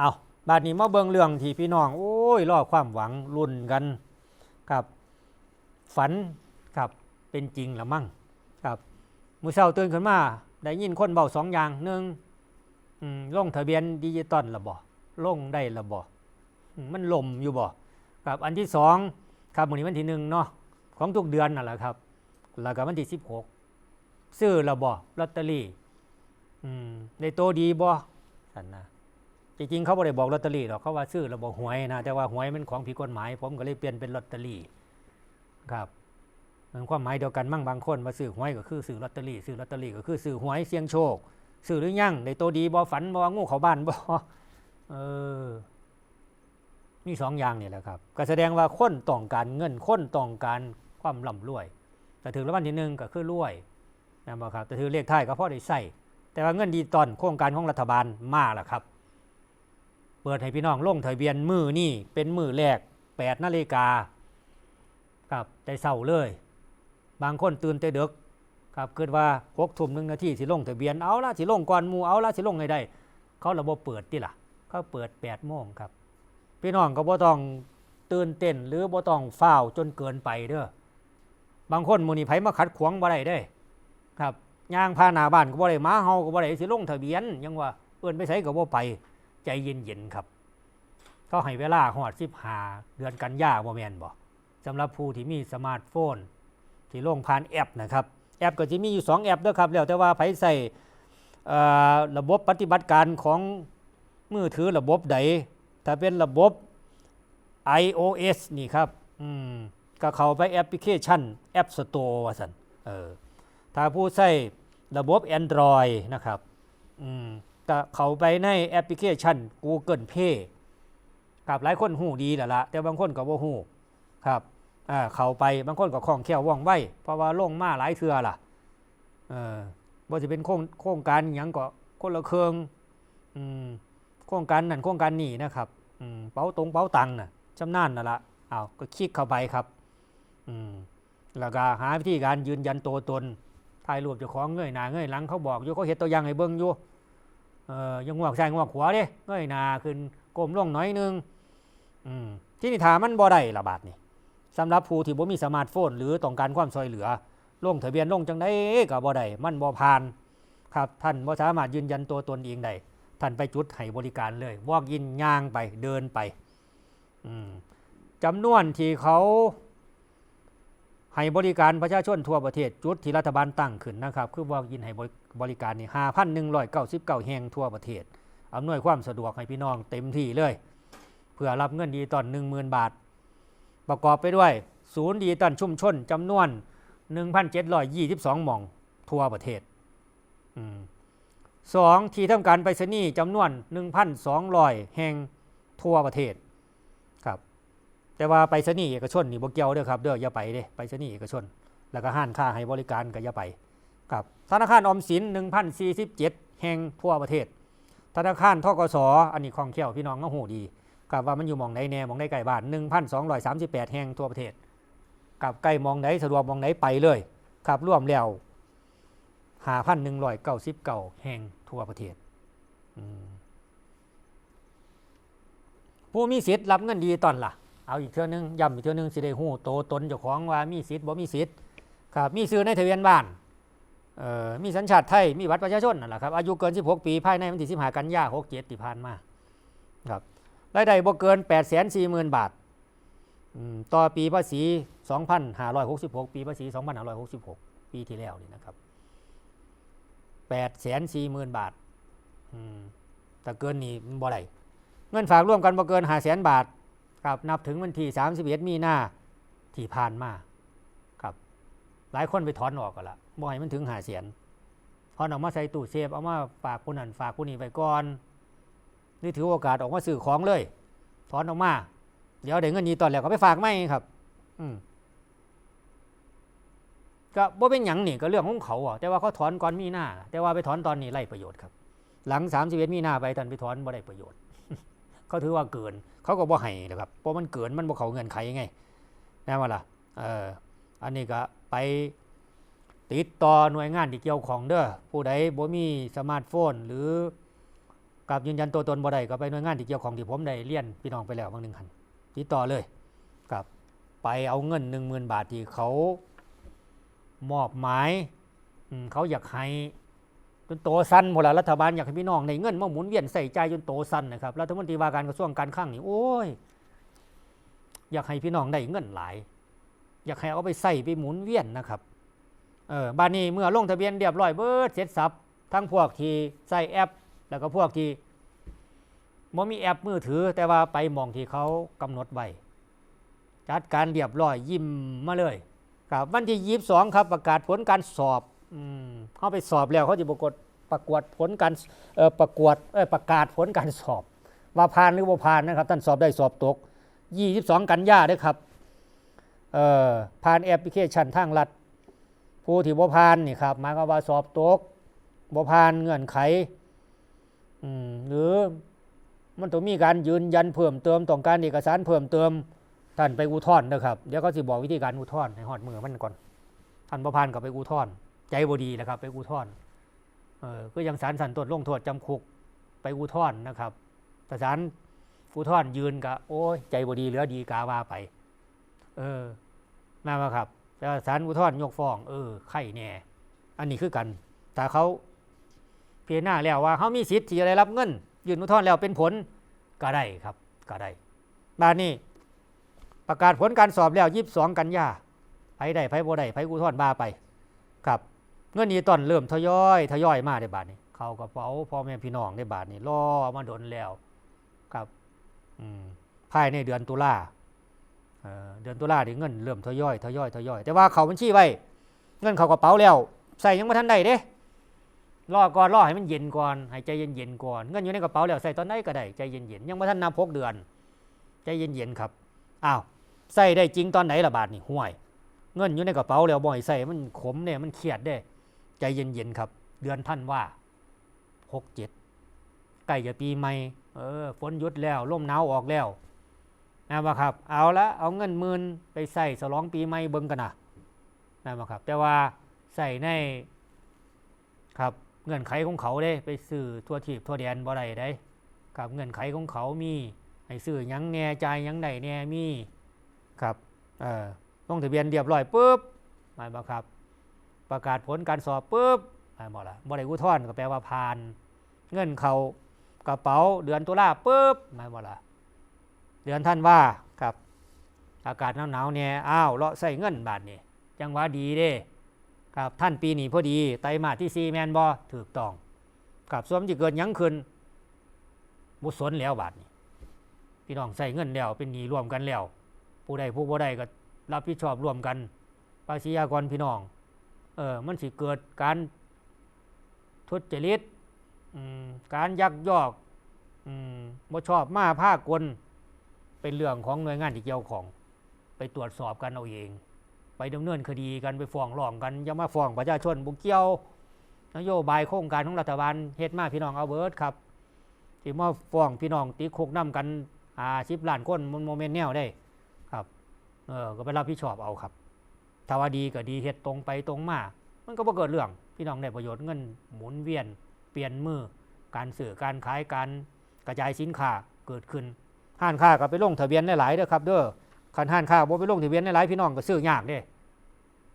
เอาบาดนี้มาเบิงเรื่องที่พี่น้อง โอ้ยรอความหวังรุ่นกันครับ ฝันครับเป็นจริงละมั่งครับมือเช้าตื่นขึ้นมา ได้ยินคนเบาสองอย่างหนึ่งลงทะเบียนดิจิตอลละบ่ลงได้ละบอมันลมอยู่บ่ครับอันที่สองครับมื้อนี้วันที่หนึ่งเนาะของทุกเดือนนั่นแหละครับ แล้วก็วันที่สิบหกซื้อละบ่ลอตเตอรี่อืมได้โตดีบ่สันนะ จริงๆเขาบ่ได้บอกลอตเตอรี่หรอกเขาว่าซื้อระบบหวยนะแต่ว่าหวยมันของผิดกฎหมาย ผมก็เลยเปลี่ยนเป็นลอตเตอรี่ครับมันความหมายเดียวกันมั่งบางคนมาซื้อหวยก็คือซื้อลอตเตอรี่ซื้อลอตเตอรี่ก็คือซื้อหวยเสี่ยงโชคซื้อหรือยังได้โตดีบ่ฝันบ่ว่างูเขาบ้านบ่เออมีสองอย่างนี่แหละครับ ก็แสดงว่าคนต้องการเงินคนต้องการความร่ำรวย แต่ถึงรางวัลที่หนึ่งก็คือรวยนะบ่ครับแต่ถือเลขท้ายก็พอได้ใส่แต่ว่าเงินดีตอนโครงการของรัฐบาลมาแล้วครับ เปิดให้พี่น้องลงทะเบียนมือนี่เป็นมือแรก8นาฬิกาครับแต่เศร้าเลย บางคนตื่นแต่ดึกครับเกิดว่าหกทุ่มหนึ่งนาทีสิลงทะเบียนเอาละสิลงก่อนมูเอาละสิลงไงได้ เขาระบบเปิดที่ล่ะ เขาเปิด8โมงครับ พี่น้องก็บ่ต้องตื่นเต้นหรือบ่ต้องฝ้าจนเกินไปเด้อบางคนมูนี่ไผมาขัดขวางบ่ได้เด้ ครับย่างพาหน้าบ้านก็บ่ได้มาเฮาก็บ่ได้สิลงทะเบียนยังว่าเอิ้นไปไสก็บ่ไป ใจเย็นๆครับ เขาให้เวลาฮอด15เดือนกันยาบ่แมนบ่สำหรับผู้ที่มีสมาร์ทโฟน ที่ลงผ่านแอปนะครับ แอปก็จะมีอยู่ 2 แอปด้อครับแล้วแต่ว่าไผใส่ระบบปฏิบัติการของมือถือระบบใด ถ้าเป็นระบบ iOS นี่ครับอืมก็เข้าไปแอปพลิเคชัน App Store ว่าสันเออถ้าผู้ใช้ระบบ Android นะครับอืม ก็เข้าไปในแอปพลิเคชัน Google Pay กับหลายคนหูดีแหละละแต่บางคนก็บ่หูครับอ่าเข้าไปบางคนก็คล่องแคล่วว่องไวเพราะว่าลงมาหลายเทื่อล่ะเออบ่จะเป็นโครงโครงการอหย่างก็คนละเครื่องอืมโครงการนั่นโครงการนี่นะครับอืมเป๋าตรงเป๋าตังค์น่ะชำนาญน่ะละเอาก็คลิกเข้าไปครับอืมแล้วก็หาวิธีการยืนยันตัวตนถ่ายรูปเจ้าของเงยหน้าเงยหลังเขาบอกอยู่เขาเห็นตัวอย่างให้เบิ่งอยู่ เออยังงวกซ้ายงวกขวาเด้เงยหน้าขึ้นก้มลงน่อยนึงอืมที่นี่ถามันบ่ได้ละบาทนี่สำหรับผู้ที่บ่มีสมาร์ทโฟน หรือต้องการความช่วยเหลือลงทะเบียนลงจังไดก็บ่ได้มันบ่ผ่านครับท่านบ่สามารถยืนยันตัวตนเองได้ท่านไปจุดให้บริการเลยวอกยินย่างไปเดินไปอืมจำนวนที่เขา ให้บริการประชาชนทั่วประเทศจุดที่รัฐบาลตั้งขึ้นนะครับ คือว่ายินให้บริการนี่ห้าพันหนึ่งร้อยเก้าสิบเก้าแห่งทั่วประเทศอำนวยความสะดวกให้พี่น้องเต็มที่เลย เพื่อรับเงินดีตอนหนึ่งหมื่นบาท ประกอบไปด้วย ศูนย์ดีตอนชุมชนจำนวน1,722หม่องทั่วประเทศอสองที่ทำการไปรษณีย์จำนวน1,200แห่งทั่วประเทศ แต่ว่าไปรษณีเอกชนนี่บ่เกี่ยวเด้อครับเด้ออย่าไปเด้ไปรษณีเอกชน แล้วก็ห้านค่าให้บริการก็อย่าไปครับธนาคารออมสิน1,047 แห่งทั่วประเทศ ธนาคารทกสอันนี้คล่องแคล่วพี่น้องก็หูดีกับว่ามันอยู่มองไหนแน่มองไหนใกล้บ้าน 1,238 แห่งทั่วประเทศกับใกล้มองไหนสะดวกมองไหนไปเลยครับรวมแล้ว5,199แห่งทั่วประเทศ ผู้มีสิทธิ์รับเงินดีตอนล่ะ เอาอีกเท่านึงย้ำอีกเท่านึงสิได้หู้โตตนเจ้าของว่ามีสิทธิ์บ่มีสิทธิ์ครับมีซื้อในทะเบียนบ้านเอ่อมีสัญชาติไทยมีบัตรประชาชนนั่นแหละครับอายุเกิน 16 ปีภายในวันที่15กันยายน67ที่ผ่านมาครับรายได้บ่เกิน 840,000 บาทอืมต่อปีภาษี 2566 ปีภาษี 2566 ปีที่แล้วนี่นะครับ840,000 บาทอืมแต่เกินนี่บ่ได้เงินฝากร่วมกันบ่เกิน500,000 บาท ครับนับถึงวันที่31มีนาที่ผ่านมาครับ หลายคนไปถอนออกกันละบ่ให้มันถึงหาเสียนถอนออกมาใส่ตู้เซฟเอามาฝากผู้นั้นฝากผู้นี้ไว้ก่อนนี่ถือโอกาสออกมาซื้อของเลยถอนออกมา เดี๋ยวเดี๋ยวเงินนี้ตอนแล้วก็ไปฝากไม่ครับ อืมก็บ่เป็นหยังนี่ก็เรื่องของเขาอะแต่ว่าเขาถอนก่อนมีหน้า แต่ว่าไปถอนตอนนี้ไร้ประโยชน์ครับ หลัง31มีนาไปท่านไปถอนบ่ได้ประโยชน์ เขาถือว่าเกิน เขาก็บ่ให้นะครับเพราะมันเกินมันบ่เขาเงินไขไงแน่ว่าล่ะเอออันนี้ก็ไปติดต่อหน่วยงานที่เกี่ยวของเด้อผู้ใดบ่มีสมาร์ทโฟน หรือกับยืนยันตัวตนบ่ได้ก็ไปหน่วยงานที่เกี่ยวของที่ผมได้เรียนพี่น้องไปแล้วบางหนึ่งคันติดต่อเลยกับไปเอาเงินหนึ่งหมื่นบาทที่เขามอบหมายเขาอยากให้ จนโตสั้นหมดแล้วรัฐบาลอยากให้พี่น้องในเงินมาหมุนเวียนใส่ใจจนโตสั้นนะครับรัฐมนตรีว่าการกระทรวงการคลังนี่โอ้ยอยากให้พี่น้องได้เงินหลาย อยากให้เอาไปใส่ไปหมุนเวียนนะครับเออบ้านนี้เมื่อลงทะเบียนเรียบร้อยเบิดเสร็จสับทั้งพวกที่ใส่แอป แล้วก็พวกที่บ่มีแอปมือถือ แต่ว่าไปมองที่เขากำหนดไว้จัดการเรียบร้อยยิ้มมาเลยครับวันที่ยีบสองครับประกาศผลการสอบ เขาไปสอบแล้วเขาจะประกวดประกวดผลการประกวดประกาศผลการสอบ ว่าผ่านหรือบ่ผ่านนะครับ ท่านสอบได้สอบตก 22 กันยาเด้อครับผ่านแอปพลิเคชันทางรัฐผู้ที่บ่ผ่านนี่ครับหมายความว่าสอบตกบ่ผ่านเงื่อนไขหรือมันต้องมีการยืนยันเพิ่มเติมต้องการเอกสารเพิ่มเติมท่านไปอุทธรณ์นะครับเดี๋ยวเขาสิบอกวิธีการอุทธรณ์ให้หอดมือมันก่อนท่านบ่ผ่านก็ไปอุทธรณ์ ใจบดีแหล้วครับ ไปอุทธรเออก็ยังสารสันต้นลงโทษจำคุกไปอุทธรนะครับแต่ศาลอุทธรยืนก็โอ้ยใจบดีเหลือดีกาว่าไป เออน่าว่าครับแต่ว่าศาลอุทธรยกฟ้อง เออไข่แน่อันนี้คือกัน แต่เขาเพียหน้าแล้วว่าเขามีสิทธิ์ที่จะได้รับเงิน ยืนอุทธรแล้วเป็นผลก็ได้ครับก็ได้บ้านนี้ประกาศผลการสอบแล้วยีิบสองกันยาไผได้ไผบ่ได้ไผอุทธรณ์บาไป ครับ เงินนี้ตอนเริ่มทยอยทยอยมาในบาทนี้เขากระเป๋าพ่อแม่พี่น้องในบาทนี้รอมาโดนแล้วครับอืมภายในเดือนตุลาเดือนตุลาเนี่เงินเริ่มทยอยทยอยทยอย แต่ว่าเขาบัญชีไว้ เงินเขากระเป๋าแล้ว ใส่ยังไม่ทันได้เด้รอก่อนรอให้มันเย็นก่อนให้ใจเย็นๆก่อนเงินอยู่ในกระเป๋าแล้วใส่ตอนไหนก็ได้ใจเย็นๆยังไม่ทันนับพกเดือน ใจเย็นๆครับอ้าวใส่ได้จริงตอนไหนละบาทนี่ห่วย เงินอยู่ในกระเป๋าแล้วบ่อยใส่มันขมเนี่ยมันเครียดเด้ ใจเย็นๆครับ เดือนท่านว่าหกเจ็ดใกล้จะปีใหม่เออฝนหยุดแล้วลมหนาวออกแล้วนะครับ เอาละเอาเงินหมื่นไปใส่ฉลองปีใหม่เบิ่งกันนะนะครับ แต่ว่าใส่ในครับเงื่อนไขของเขาเด้ไปซื้อทั่วทีบทั่วแดนบ่ได้ได้ครับเงื่อนไขของเขามีให้ซื้อยังแน่จ่ายหยังใดแน่มีครับเออลงทะเบียนเรียบร้อยปุ๊บหมายบ่ครับ ประกาศผลการสอบปุ๊บหมายบ่ละบ่ได้อุทธรณ์ก็แปลว่าผ่าน เงินเขากระเป๋าเดือนตุลาปุ๊บหมายบ่ละเดือนท่านว่าครับ อากาศหนาวๆเนี่ยอ้าวเลาะใส่เงินบาทนี่จังหวะดีเด้ครับท่านปีนี้พอดีไตรมาสที่ซีแมนบอถูกต้องครับส่วนจะเกิดยังขึ้นบุสนแล้วบาทนี่พี่น้องใส่เงินแล้วเป็นหนี้รวมกันแล้ว ผู้ใดผู้บ่ใดก็รับผิดชอบร่วมกันภาษีอากรพี่น้อง เออมันสิเกิดการทุจริตการยักยอกอมบ่ชอบมาภาคกลเป็นเรื่องของหน่วยงานที่เกี่ยวของ ไปตรวจสอบกันเอาเอง ไปดำเนินคดีกันไปฟ้องร้องกันอย่ามาฟ้องประชาชนบุกเกี่ยวนโยบายโครงการของรัฐบาลเฮ็ดมาพี่น้องเอาเบิร์ดครับที่มาฟ้องพี่น้องตีคุกน้ำกันอาสิบล้านคนมันโมเมนต์แนวได้ครับเออก็ไปรับผิดชอบเอาครับ ถ้าว่าดีก็ดีเฮ็ดตรงไปตรงมา มันก็บ่เกิดเรื่องพี่น้องได้ประโยชน์เงินหมุนเวียน เปลี่ยนมือ การสื่อการขายการกระจายสินค้าเกิดขึ้นห้านค้าก็ไปลงทะเบียนหลายๆเด้อครับ เด้อคันห้านค้าบ่ไปลงทะเบียนหลายพี่น้องก็ซื้อยากเด้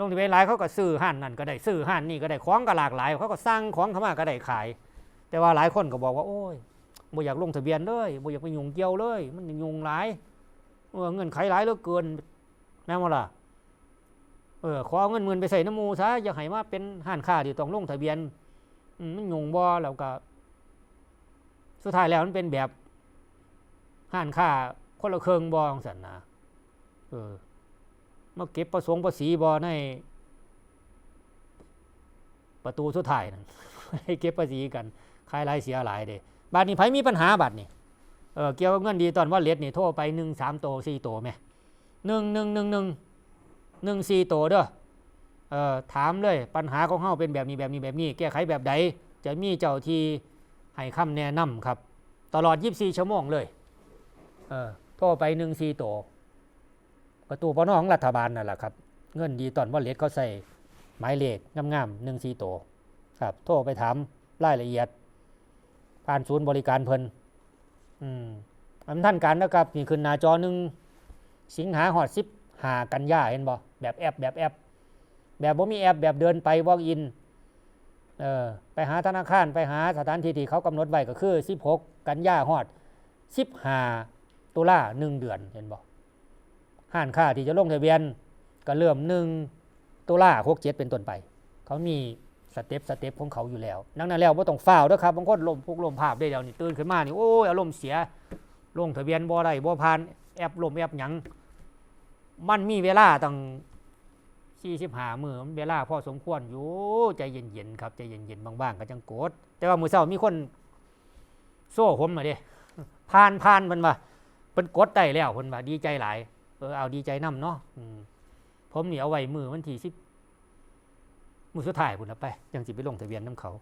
ลงทะเบียนหลายเขาก็ซื้อห้านนั่นก็ได้ซื้อห้านนี่ก็ได้ของก็หลากหลาย เขาก็สร้างของเข้ามาก็ได้ขาย แต่ว่าหลายคนก็บอกว่าโอ้ยบ่อยากลงทะเบียนเลยบ่อยากไปยุ่งเกี่ยวเลย มันยุ่งหลายเงินไขหลายเหลือเกินแม่นบ่ล่ะ ออขอเงินหมื่นไปใส่น้ำมูซะอย่าให้มาเป็นห้านค้าที่ต้องลงทะเบียนมันยงบ่แล้วก็สุดท้ายแล้วมันเป็นแบบห้านค้าคนละเครื่องบ่จังซั่นนะเออมาเก็บประสงค์ภาษีบ่ใน ประตูสุดท้ายนั่นให้เก็บภาษีกันขายหลายเสียหลายเด้บัดนี้ไผมีปัญหาบัดนี้เออเกี่ยวกับเงินดีตอนว่าเลทนี่โทรไป1 3โต4โตแม่1 1 1 1หนึ่ง หนึ่งสี่ตัวเด้อเอ่อถามเลยปัญหาของเฮาเป็นแบบนี้แบบนี้แบบนี้ แก้ไขแบบใดจะมีเจ้าที่ให้คำแนะนำครับ ตลอด 24 ชั่วโมงเลยเออโทรไปหนึ่งสี่ตัวประตูปนของรัฐบาลนั่นแหละครับ เงินดีตอนว่าเลทเขาใส่หมายเลขงามๆหนึ่งสี่ตัวครับ โทรไปถามรายละเอียด ผ่านศูนย์บริการเพิ่นอืมอันท่านการนะครับนี่ขึ้นหน้าจอหนึ่งสิงหาหอดสิบ หากันย่าเห็นบ่แบบแอปแบบแอปแบบบ่มีแอปแบบเดินไปวอล์กอินเออไปหาธนาคารไปหาสถานที่ที่เขากำหนดไว้ก็คือ 16 กันยาฮอด 15 ตุลาหนึ่งเดือนเห็นบ่ห้านค่าที่จะลงทะเบียนก็เริ่มหนึ่งตุลา67เป็นต้นไป เขามีสเต็ปสเต็ปของเขาอยู่แล้วดังนั้นแล้วบ่าต้องฟ้าวด้อครับบางคนลมพวกลมภาพได้เดี๋ยวนี่ตื่นขึ้นมานี่โอ้ยอารมณ์เสียลงทะเบียนบ่ได้บ่ผ่านแอปลมแอปหยัง มันมีเวลาตั้ง45มือมันเวลาพอสมควรอยู่ใจเย็นๆครับใจเย็นๆบางๆก็จังโกดแต่ว่ามือเช้ามีคนโซ่ผมมาเด้ผ่านผ่านเพิ่นว่าเพิ่นกดได้แล้วเพิ่นว่าดีใจหลายเออเอาดีใจนํเนาะอืมผมนี่เอาไว้มือวันที่10มือสุดท้ายพุ่นน่ะไปจังสิไปลงทะเบียนนํเขา